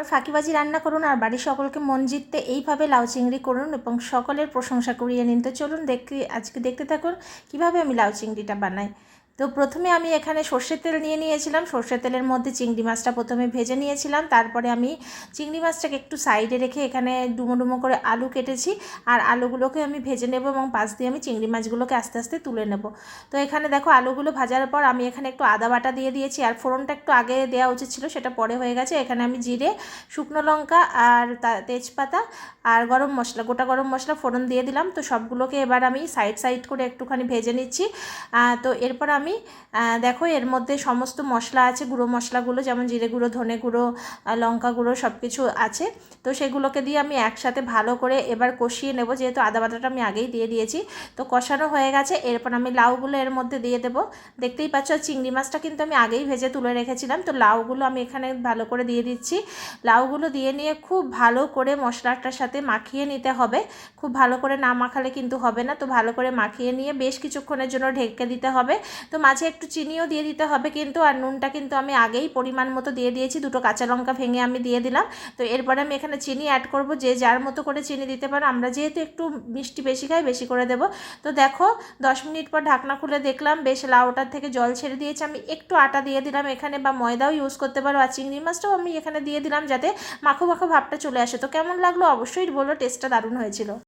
আবার ফাঁকিবাজি রান্না করুন আর বাড়ির সকলকে মন জিততে এইভাবে লাউ চিংড়ি করুন এবং সকলের প্রশংসা করিয়ে নিন। তো চলুন দেখতে আজকে দেখতে থাকুন কীভাবে আমি লাউ চিংড়িটা বানাই। তো প্রথমে আমি এখানে সর্ষের তেল নিয়ে নিয়েছিলাম। সর্ষের তেলের মধ্যে চিংড়ি মাছটা প্রথমে ভেজে নিয়েছিলাম। তারপরে আমি চিংড়ি মাছটাকে একটু সাইডে রেখে এখানে ডুমো ডুমো করে আলু কেটেছি আর আলুগুলোকে আমি ভেজে নেব এবং পাশ দিয়ে আমি চিংড়ি মাছগুলোকে আস্তে আস্তে তুলে নেব। তো এখানে দেখো আলুগুলো ভাজার পর আমি এখানে একটু আদা বাটা দিয়ে দিয়েছি আর ফোড়নটা একটু আগে দেওয়া উচিত ছিল, সেটা পরে হয়ে গেছে। এখানে আমি জিরে, শুকনো লঙ্কা আর তেজপাতা আর গরম মশলা, গোটা গরম মশলা ফোড়ন দিয়ে দিলাম। তো সবগুলোকে এবার আমি সাইড সাইড করে একটুখানি ভেজে নিচ্ছি। তো এরপর আমি আহ, দেখো এর মধ্যে সমস্ত মশলা আছে গুঁড়ো মশলাগুলো যেমন জিরে গুঁড়ো ধনে গুঁড়ো লঙ্কা গুঁড়ো সব কিছু আছে। তো সেগুলোকে দিয়ে আমি একসাথে ভালো করে এবার কষিয়ে নেব যেহেতু আদা বাটাটা আমি আগেই দিয়ে দিয়েছি। তো কষানো হয়ে গেছে এরপর আমি লাউগুলো এর মধ্যে দিয়ে দেবো। দেখতেই পাচ্ছ চিংড়ি মাছটা কিন্তু আমি আগেই ভেজে তুলে রেখেছিলাম তো লাউগুলো আমি এখানে ভালো করে দিয়ে দিচ্ছি। লাউগুলো দিয়ে নিয়ে খুব ভালো করে মশলাটার সাথে মাখিয়ে নিতে হবে। খুব ভালো করে না মাখালে কিন্তু হবে না তো ভালো করে মাখিয়ে নিয়ে বেশ কিছুক্ষণের জন্য ঢেকে দিতে হবে। তো মাঝে একটু চিনিও দিয়ে দিতে হবে কিন্তু, আর নুনটা কিন্তু আমি আগেই পরিমাণ মতো দিয়ে দিয়েছি। দুটো কাঁচা লঙ্কা ভেঙে আমি দিয়ে দিলাম। তো এরপরে আমি এখানে চিনি অ্যাড করব। যে যার মতো করে চিনি দিতে পারো, আমরা যেহেতু একটু মিষ্টি বেশি খাই, বেশি করে দেবো। তো দেখো, দশ মিনিট পর ঢাকনা খুলে দেখলাম, বেশ লাউটার থেকে জল ছেড়ে দিয়েছে। আমি একটু আটা দিয়ে দিলাম এখানে, বা ময়দাও ইউজ করতে পারো, আর চিংড়ি মাছটাও আমি এখানে দিয়ে দিলাম যাতে মাখো মাখো ভাবটা চলে আসে। তো কেমন লাগল অবশ্যই বলো টেস্টটা দারুণ হয়েছিল।